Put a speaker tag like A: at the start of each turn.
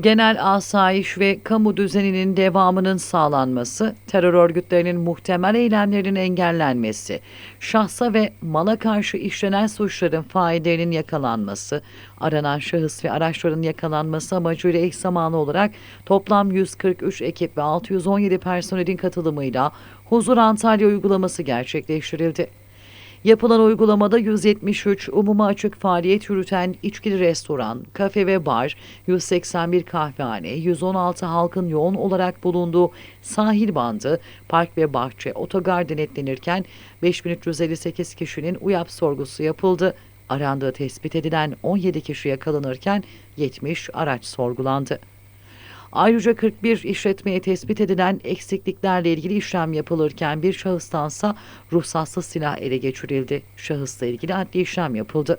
A: genel asayiş ve kamu düzeninin devamının sağlanması, terör örgütlerinin muhtemel eylemlerinin engellenmesi, şahsa ve mala karşı işlenen suçların faillerinin yakalanması, aranan şahıs ve araçların yakalanması amacıyla eş zamanlı olarak toplam 143 ekip ve 617 personelin katılımıyla Huzur Antalya uygulaması gerçekleştirildi. Yapılan uygulamada 173 umuma açık faaliyet yürüten içkili restoran, kafe ve bar, 181 kahvehane, 116 halkın yoğun olarak bulunduğu sahil bandı, park ve bahçe, otogar denetlenirken 5358 kişinin UYAP sorgusu yapıldı. Arandığı tespit edilen 17 kişi yakalanırken 70 araç sorgulandı. Ayrıca 41 işletmeye tespit edilen eksikliklerle ilgili işlem yapılırken bir şahıstansa ruhsatsız silah ele geçirildi. Şahısla ilgili adli işlem yapıldı.